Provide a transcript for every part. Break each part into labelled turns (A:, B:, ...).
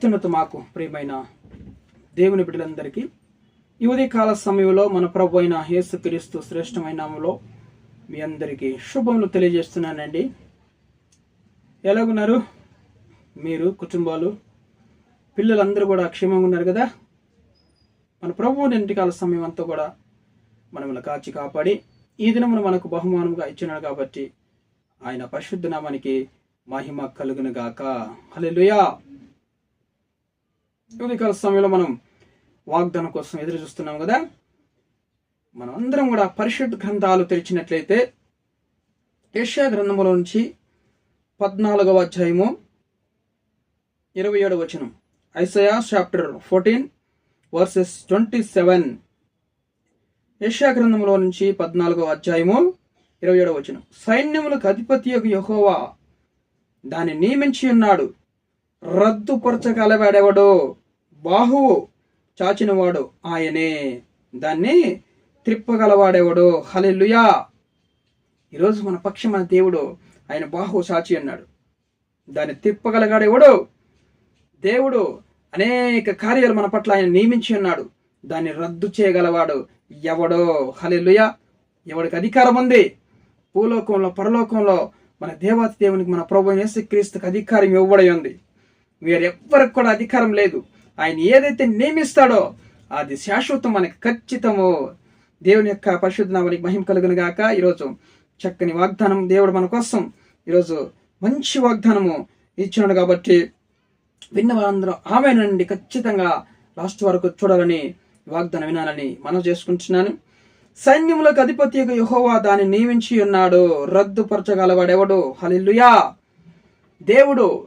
A: అత్యున్నత మాకు ప్రియమైన దేవుని బిడ్డలందరికీ ఈ ఉదయకాల సమయంలో మన ప్రభు అయిన యేసుక్రీస్తు శ్రేష్టమైన మీ అందరికీ శుభములు తెలియజేస్తున్నానండి. ఎలాగున్నారు? మీరు కుటుంబాలు పిల్లలందరూ కూడా క్షేమంగా ఉన్నారు కదా? మన ప్రభువుని ఇంటికాల సమయం అంతా కూడా మనల్ని కాచి కాపాడి ఈ దినమును మనకు బహుమానంగా ఇచ్చినాడు కాబట్టి ఆయన పరిశుద్ధ నామానికి మహిమ కలుగును గాక హల్లెలూయా! ఉదయకాల సమయంలో మనం వాగ్దానం కోసం ఎదురు చూస్తున్నాం కదా. మనం అందరం కూడా పరిశుద్ధ గ్రంథాలు తెరిచినట్లయితే ఏషియా గ్రంథములో నుంచి పద్నాలుగవ అధ్యాయము ఇరవై ఏడవ వచనం Isaiah chapter fourteen verses twenty seven. యెషయా గ్రంథంలో నుంచి పద్నాలుగవ అధ్యాయము ఇరవై ఏడవ వచనం సైన్యములకు అధిపతి యొక్క యహోవా దాన్ని నియమించి ఉన్నాడు. రద్దుపరచగలవాడెవడో బాహువు చాచినవాడు ఆయనే. దాన్ని త్రిప్పగలవాడెవడు? హలెలుయా ఈరోజు మన పక్షమైన దేవుడు ఆయన బాహువు సాచి అన్నాడు. దాన్ని తిప్పగలగాడెవడు దేవుడు. అనేక కార్యాలు మన పట్ల ఆయన నియమించి ఉన్నాడు దాన్ని రద్దు చేయగలవాడు ఎవడో? హలెలుయా ఎవడికి అధికారం ఉంది? భూలోకంలో పరలోకంలో మన దేవత దేవునికి మన ప్రభు యేసుక్రీస్తుకి అధికారం ఇవ్వబడి ఉంది. వీరెవ్వరికి కూడా అధికారం లేదు. ఆయన ఏదైతే నియమిస్తాడో అది శాశ్వతం మనకి ఖచ్చితము. దేవుని యొక్క పరిశుద్ధ నామానికి మహిమ కలుగును గాక. ఈరోజు చక్కని వాగ్దానం దేవుడు మన కోసం ఈరోజు మంచి వాగ్దానము ఇచ్చినాడు కాబట్టి విన్న వారందరూ ఆమె నుండి ఖచ్చితంగా లాస్ట్ వరకు చూడాలని వాగ్దానం వినాలని మనం చేసుకుంటున్నాను. సైన్యములకు అధిపతి యహోవా దాన్ని నియమించి ఉన్నాడు. రద్దుపరచగలవాడెవడు? హలిల్లుయా! దేవుడు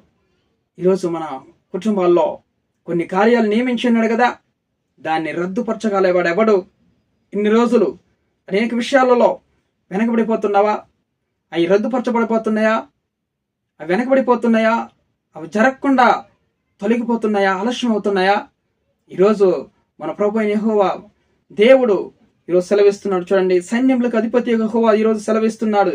A: ఈరోజు మన కుటుంబాల్లో కొన్ని కార్యాలు నియమించి ఉన్నాడు కదా దాన్ని రద్దుపరచగలవాడెవడు ఇన్ని రోజులు అనేక విషయాలలో వెనకబడిపోతున్నావా? అవి రద్దుపరచబడిపోతున్నాయా? అవి వెనకబడిపోతున్నాయా? అవి జరగకుండా తొలగిపోతున్నాయా? ఆలస్యం అవుతున్నాయా? ఈరోజు మన ప్రభు అయిన దేవుడు ఈరోజు సెలవిస్తున్నాడు. చూడండి సైన్యములకు అధిపతి యహోవా ఈరోజు సెలవిస్తున్నాడు.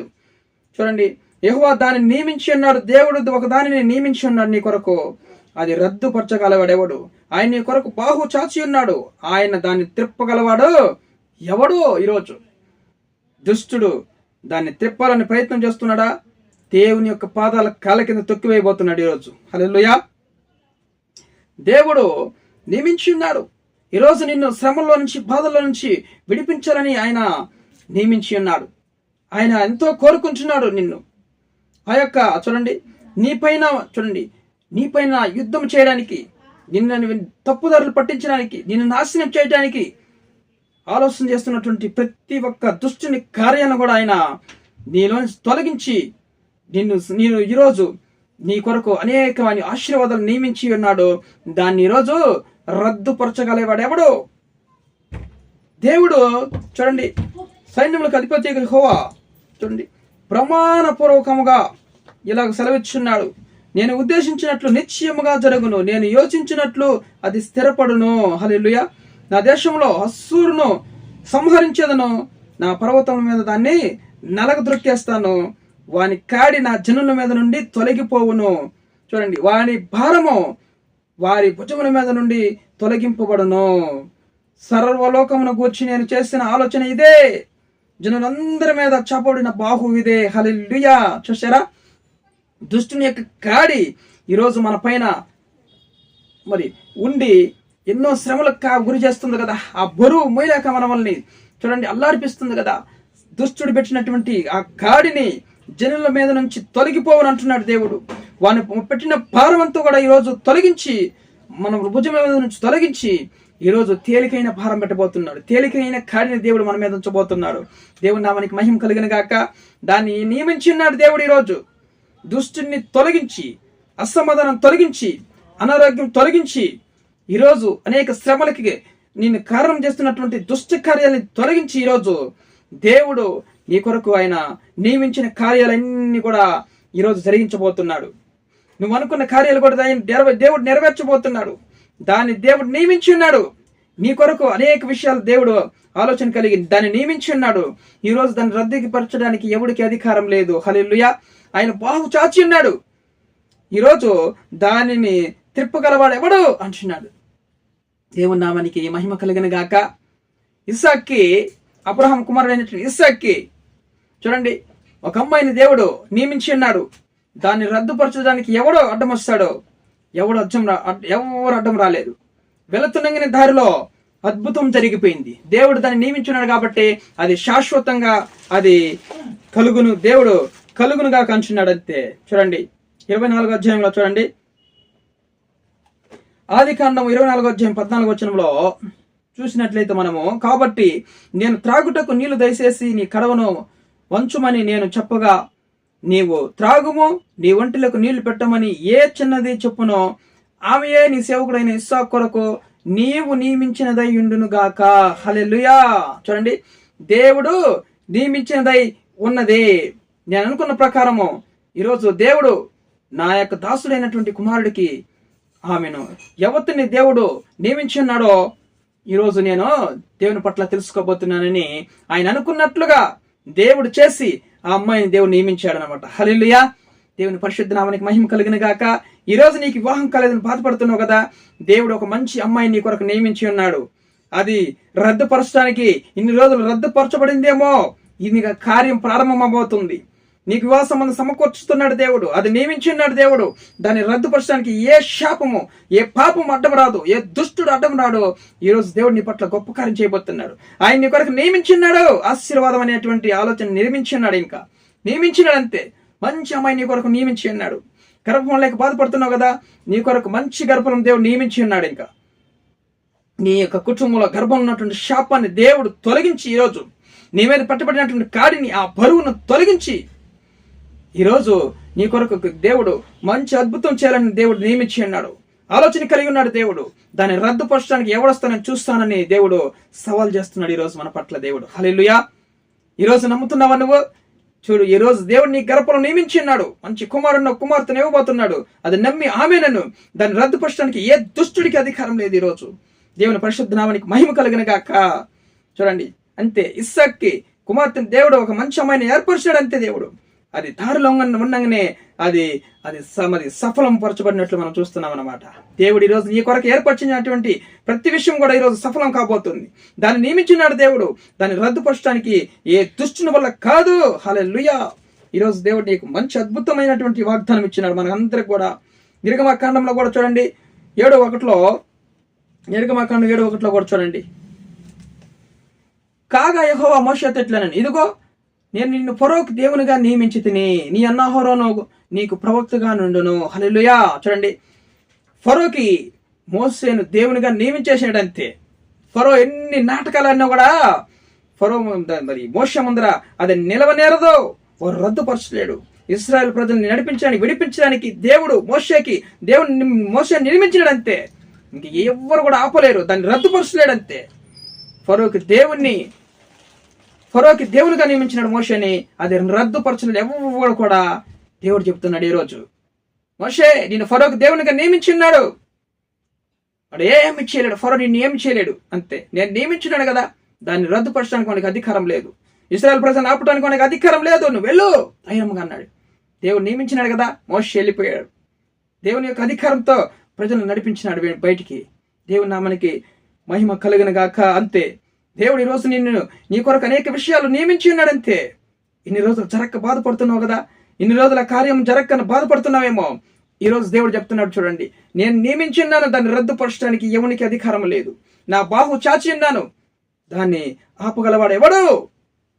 A: చూడండి యహువా దాన్ని నియమించి ఉన్నాడు దేవుడు ఒక దానిని నియమించి ఉన్నాడు నీ కొరకు. అది రద్దుపరచగలవాడెవడు? ఆయన నీ కొరకు బాహు చాచి ఉన్నాడు. ఆయన దాన్ని తిప్పగలవాడు ఎవడో ఈరోజు? దుష్టుడు దాన్ని తిప్పాలని ప్రయత్నం చేస్తున్నాడా? దేవుని యొక్క పాదాల కాల కింద తొక్కివేయబోతున్నాడు ఈరోజు. హలోయా దేవుడు నియమించి ఉన్నాడు. ఈరోజు నిన్ను శ్రమంలో నుంచి బాధల్లో నుంచి విడిపించాలని ఆయన నియమించి ఉన్నాడు. ఆయన ఎంతో కోరుకుంటున్నాడు నిన్ను. ఆ యొక్క చూడండి నీపైన చూడండి నీపైన యుద్ధం చేయడానికి నిన్ను తప్పుదారులు పట్టించడానికి నిన్ను నాశనం చేయడానికి ఆలోచన చేస్తున్నటువంటి ప్రతి ఒక్క దుష్టుని కార్యాలను కూడా ఆయన నీలో తొలగించి నిన్ను నేను ఈరోజు నీ కొరకు అనేకమైన ఆశీర్వాదాలు నియమించి ఉన్నాడు. దాన్ని ఈరోజు రద్దుపరచగలేవాడు ఎవడు? దేవుడు చూడండి సైన్యములకు అధిపతి హోవా చూడండి ప్రమాణపూర్వకముగా ఇలాగ సెలవిచ్చున్నాడు. నేను ఉద్దేశించినట్లు నిశ్చయముగా జరుగును. నేను యోచించినట్లు అది స్థిరపడును. హలిలుయ నా దేశంలో అస్సూరును సంహరించేదను. నా పర్వతం మీద దాన్ని నలగ దొరికేస్తాను వాని కాడి నా జనుల మీద నుండి తొలగిపోవును. చూడండి వాని భారము వారి భుజముల మీద నుండి తొలగింపబడును. సర్వలోకమును గూర్చి నేను చేసిన ఆలోచన ఇదే. జనులందరి మీద చాపడిన బాహు ఇదే. హలిల్లుయా. చూసారా దుష్టుని యొక్క కాడి ఈరోజు మన పైన మరి ఉండి ఎన్నో శ్రమలకు గురి చేస్తుంది కదా. ఆ బరువు మోయలేక మనల్ని చూడండి అల్లాడిపిస్తుంది కదా. దుష్టుడు పెట్టినటువంటి ఆ కాడిని జనుల మీద నుంచి తొలగిపోవని అంటున్నాడు దేవుడు. వాని పెట్టిన భారమంతా కూడా ఈరోజు తొలగించి మన భుజం మీద నుంచి తొలగించి ఈరోజు తేలికైన భారం పెట్టబోతున్నాడు. తేలికైన కాడిని దేవుడు మన మీద ఉంచబోతున్నాడు. దేవుడు నామానికి మహిమ కలిగిన గాక దాన్ని నియమించి ఉన్నాడు దేవుడు ఈరోజు. దుష్టుని తొలగించి అసమాధానం తొలగించి అనారోగ్యం తొలగించి ఈరోజు అనేక శ్రమలకి నేను కారణం చేస్తున్నటువంటి దుష్ట కార్యాలని తొలగించి ఈరోజు దేవుడు నీ కొరకు ఆయన నియమించిన కార్యాలన్నీ కూడా ఈరోజు జరిగించబోతున్నాడు. నువ్వు అనుకున్న కార్యాలు కూడా ఆయన దేవుడు నెరవేర్చబోతున్నాడు. దాన్ని దేవుడు నియమించి ఉన్నాడు. నీ కొరకు అనేక విషయాలు దేవుడు ఆలోచన కలిగి దాన్ని నియమించి ఉన్నాడు. ఈ రోజు దాన్ని రద్దీకి పరచడానికి ఎవడికి అధికారం లేదు. హల్లెలూయా. ఆయన బాహు చాచి ఉన్నాడు. ఈరోజు దానిని తిప్పగలవాడు ఎవడు? అంటున్నాడు. దేవుని నామానికి మహిమ కలిగిన గాక. ఇస్సాక్కి అబ్రహం కుమారుడైనటువంటి ఇస్సాక్కి చూడండి ఒక అమ్మాయిని దేవుడు నియమించి ఉన్నాడు. దాన్ని రద్దుపరచడానికి ఎవడో అడ్డం వస్తాడో ఎవడు అచ్చం రా ఎవరు అడ్డం రాలేదు. వెళుతుండగానే దారిలో అద్భుతం జరిగిపోయింది. దేవుడు దాన్ని నియమించున్నాడు కాబట్టి అది శాశ్వతంగా అది కలుగును. దేవుడు కలుగునుగా కంచున్నాడు అంతే చూడండి ఇరవై నాలుగో అధ్యాయంలో చూడండి. ఆది కాండం ఇరవై నాలుగో అధ్యాయం పద్నాలుగు వచనంలో చూసినట్లయితే మనము కాబట్టి నేను త్రాగుటకు నీళ్ళు దయచేసి నీ కడవను వంచుమని నేను చెప్పగా నీవు త్రాగుము నీ ఒంటిలకు నీళ్ళు పెట్టమని ఏ చిన్నది చెప్పునో ఆమెయే నీ సేవకుడైన ఇస్సా కొరకు నీవు నియమించినదై ఉండును గాక. చూడండి దేవుడు నియమించినదై ఉన్నది. నేను అనుకున్న ప్రకారము ఈరోజు దేవుడు నా యొక్క దాసుడైనటువంటి కుమారుడికి ఆమెను ఎవరిని దేవుడు నియమించి ఉన్నాడో ఈరోజు నేను దేవుని పట్ల తెలుసుకోబోతున్నానని ఆయన అనుకున్నట్లుగా దేవుడు చేసి ఆ అమ్మాయిని దేవుడు నియమించాడు అనమాట హలిలుయా దేవుని పరిశుద్ధ నామానికి మహిమ కలిగిన గాక ఈ రోజు నీకు వివాహం కాలేదని బాధపడుతున్నావు కదా? దేవుడు ఒక మంచి అమ్మాయిని నీ కొరకు నియమించి ఉన్నాడు. అది రద్దుపరచడానికి ఇన్ని రోజులు రద్దుపరచబడిందేమో? ఇది కార్యం ప్రారంభమవుతుంది. నీకు వివాహ సంబంధం సమకూర్చుతున్నాడు దేవుడు. అది నియమించి ఉన్నాడు దేవుడు. దాన్ని రద్దుపరచడానికి ఏ శాపము ఏ పాపం అడ్డం రాదు ఏ దుష్టుడు అడ్డం రాడు. ఈ రోజు దేవుడు నీ పట్ల గొప్ప కార్యం చేయబోతున్నాడు. ఆయన నీ కొరకు నియమించున్నాడు. ఆశీర్వాదం అనేటువంటి ఆలోచన నిర్మించి ఉన్నాడు ఇంకా. నియమించినాడు అంతే. మంచి అమ్మాయి నీ కొరకు నియమించి ఉన్నాడు. గర్భం లేక బాధపడుతున్నావు కదా నీ కొరకు మంచి గర్భం దేవుడు నియమించి ఉన్నాడు ఇంకా. నీ యొక్క కుటుంబంలో గర్భం ఉన్నటువంటి శాపాన్ని దేవుడు తొలగించి ఈరోజు నీ మీద పట్టబడినటువంటి కాడిని ఆ బరువును తొలగించి ఈరోజు నీ కొరకు దేవుడు మంచి అద్భుతం చేయాలని దేవుడు నియమించి అన్నాడు ఆలోచన కలిగి ఉన్నాడు దేవుడు. దాన్ని రద్దుపరచడానికి ఎవడొస్తానని చూస్తానని దేవుడు సవాల్ చేస్తున్నాడు ఈరోజు మన పట్ల దేవుడు. హల్లెలూయా. ఈరోజు నమ్ముతున్నావా నువ్వు? చూడు ఈరోజు దేవుడు నీ గర్భంలో నియమించి ఉన్నాడు. మంచి కుమారుడు కుమార్తెను ఇవ్వబోతున్నాడు. అది నమ్మి ఆమెనను దాన్ని రద్దుపరచడానికి ఏ దుష్టుడికి అధికారం లేదు ఈరోజు. దేవుని పరిశుద్ధ నామానికి మహిమ కలిగిన గాక. చూడండి అంతే. ఇస్సాక్కి కుమార్తెను దేవుడు ఒక మంచి అమ్మాయిని ఏర్పరిచాడు అంతే దేవుడు. అది దారిలో ఉండగానే అది అది స- మరి సఫలం పరచబడినట్లు మనం చూస్తున్నాం అనమాట దేవుడు ఈరోజు నీ కొరకు ఏర్పరిచినటువంటి ప్రతి విషయం కూడా ఈరోజు సఫలం కాబోతుంది. దాన్ని నియమించినాడు దేవుడు. దాన్ని రద్దుపరచడానికి ఏ దుష్టుని వల్ల కాదు. హల్లెలూయా. ఈరోజు దేవుడు నీకు మంచి అద్భుతమైనటువంటి వాగ్దానం ఇచ్చినాడు. మనకందరికి కూడా నిర్గమాకాండంలో కూడా చూడండి. ఏడో ఒకటిలో నిర్గమాకాండం ఏడో ఒకటిలో కూడా చూడండి. కాగా యహోవా మోషతో ఇట్లనని ఇదిగో నేను నిన్ను ఫరోక్ దేవునిగా నియమించి తిని నీ అన్నాహోరోను నీకు ప్రవక్తగా నుండును. హల్లెలూయా. చూడండి. ఫరోకి మోసేను దేవునిగా నియమించేసినాడంతే ఫరో ఎన్ని నాటకాలు అన్నా కూడా ఫరో మరి మోస ముందర అది నిలవనేరదు. వారు రద్దుపరచలేడు. ఇస్రాయల్ ప్రజల్ని నడిపించడానికి విడిపించడానికి దేవుడు మోసేకి దేవుని మోసే నిర్మించాడు అంతే ఇంక ఎవ్వరు కూడా ఆపలేరు. దాన్ని రద్దుపరచలేడంతే. ఫరోకి దేవుణ్ణి ఫరోకి దేవునిగా నియమించినాడు మోషేని అది రద్దుపరచడం ఎవరు కూడా దేవుడు చెప్తున్నాడు ఈరోజు మోషే నేను ఫరోకి దేవునిగా నియమించున్నాడు. వాడు ఏమి చేయలేడు ఫరో నిన్ను ఏమి చేయలేడు అంతే. నేను నియమించున్నాడు కదా దాన్ని రద్దుపరచడానికి వానికి అధికారం లేదు. ఇస్రాయల్ ప్రజలను ఆపడానికి మనకి అధికారం లేదు నువ్వు వెళ్ళు ధైర్యంగా అన్నాడు. దేవుడు నియమించినాడు కదా మోషే వెళ్ళిపోయాడు. దేవుని యొక్క అధికారంతో ప్రజలను నడిపించినాడు బయటికి. దేవుని నామనికి మహిమ కలిగిన గాక అంతే. దేవుడు ఈరోజు నిన్ను నీ కొరకు అనేక విషయాలు నియమించి ఉన్నాడు అంతే ఇన్ని రోజులు జరక్క బాధపడుతున్నావు కదా? ఇన్ని రోజుల కార్యం జరక్కన బాధపడుతున్నావేమో? ఈ రోజు దేవుడు చెప్తున్నాడు చూడండి నేను నియమించి ఉన్నాను దాన్ని రద్దుపరచడానికి ఎవనికి అధికారం లేదు. నా బాహు చాచి ఉన్నాను దాన్ని ఆపగలవాడు ఎవడు?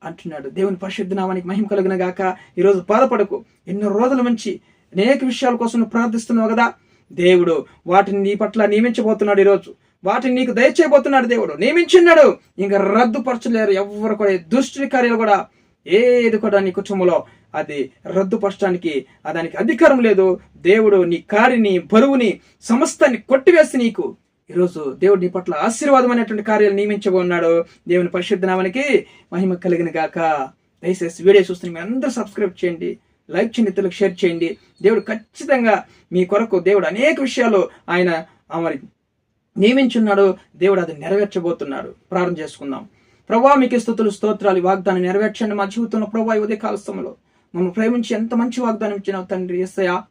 A: అంటున్నాడు. దేవుని పరిశుద్ధ నామానికి మహిమ కలిగిన గాక. ఈరోజు బాధపడకు. ఎన్నో రోజుల నుంచి అనేక విషయాల కోసం ప్రార్థిస్తున్నావు కదా? దేవుడు వాటిని నీ పట్ల నియమించబోతున్నాడు ఈరోజు. వాటిని నీకు దయచేయబోతున్నాడు దేవుడు. నియమించున్నాడు. ఇంకా రద్దుపరచలేరు. ఎవరు కూడా దుష్టి కార్యాలు కూడా ఏది కూడా నీ కుటుంబంలో అది రద్దుపరచడానికి దానికి అధికారం లేదు. దేవుడు నీ కారిని బరువుని సమస్తాన్ని కొట్టివేసి నీకు ఈరోజు దేవుడు నీ పట్ల ఆశీర్వాదమైనటువంటి కార్యాలు నియమించబోన్నాడు. దేవుని పరిశుద్ధ నామానికి మహిమ కలిగిన గాక. దయచేసి వీడియో చూస్తున్న మీ అందరూ సబ్స్క్రైబ్ చేయండి. లైక్ చేయండి ఇతరులకు షేర్ చేయండి. దేవుడు ఖచ్చితంగా మీ కొరకు దేవుడు అనేక విషయాలు ఆయన మరి నియమించున్నాడో దేవుడు అది నెరవేర్చబోతున్నాడు. ప్రారంభం చేసుకుందాం. ప్రభా మీకు స్థుతులు స్తోత్రాలు వాగ్దానం నెరవేర్చండి మా జీవితంలో ప్రభా ఈ ఉదయ కాల మమ్మల్ని ప్రేమించి ఎంత మంచి వాగ్దానం ఇచ్చినావు తండ్రి ఎస్సయా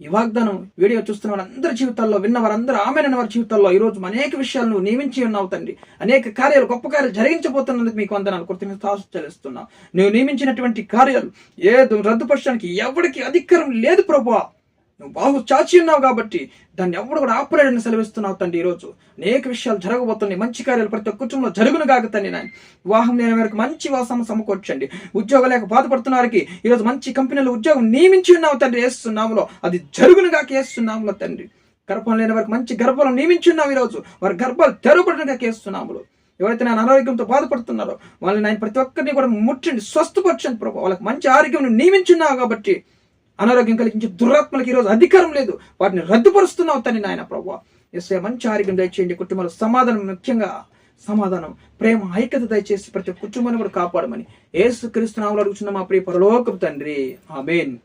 A: ఈ వాగ్దానం వీడియో చూస్తున్న వారందరి జీవితాల్లో విన్న వారందరూ ఆమె వారి జీవితాల్లో ఈ రోజు అనేక విషయాలు నువ్వు నియమించి ఉన్నావు తండ్రి. అనేక కార్యాలు గొప్ప కార్యాలు జరిగించబోతున్నందుకు మీకు వందనాలు. కృతజ్ఞత చెల్లిస్తున్నావు నువ్వు నియమించినటువంటి కార్యాలు ఏదో రద్దుపరచడానికి ఎవరికి అధికారం లేదు ప్రభా నువ్వు బాగు చాచి ఉన్నావు కాబట్టి దాన్ని ఎవడు కూడా ఆపరేడని సెలవిస్తున్నావు తండ్రి ఈరోజు అనేక విషయాలు జరగబోతున్నాయి. మంచి కార్యాలు ప్రతి ఒక్క కుటుంబంలో జరుగును కాక తండ్రి నాయన. వివాహం లేని వారికి మంచి వాసం సమకూర్చండి. ఉద్యోగం లేక బాధపడుతున్న వారికి ఈరోజు మంచి కంపెనీలో ఉద్యోగం నియమించి ఉన్నావు తండ్రి వేస్తున్నాములో అది జరుగును కాక వేస్తున్నాములో తండ్రి. గర్భం లేని వారికి మంచి గర్భాలు నియమించి ఉన్నావు ఈరోజు వారి గర్భాలు తరగతినిగాకే వేస్తున్నాములో ఎవరైతే నేను అనారోగ్యంతో బాధపడుతున్నారో వాళ్ళని ఆయన ప్రతి ఒక్కరిని కూడా ముట్టండి స్వస్థపరచండి ప్రభు. వాళ్ళకి మంచి ఆరోగ్యం నియమించున్నావు కాబట్టి అనారోగ్యం కలిగించే దురాత్మలకు ఈరోజు అధికారం లేదు. వాటిని రద్దుపరుస్తున్నావు తని నాయన ప్రభు ఎస్ఐ మంచి ఆరోగ్యం దయచేయండి. కుటుంబంలో సమాధానం ముఖ్యంగా సమాధానం ప్రేమ ఐక్యత దయచేసి ప్రతి కుటుంబాన్ని కూడా కాపాడమని ఏసు క్రీస్తునాములు అడుగుతున్న మా ప్రియ పరలోకపు తండ్రి. ఆమెన్.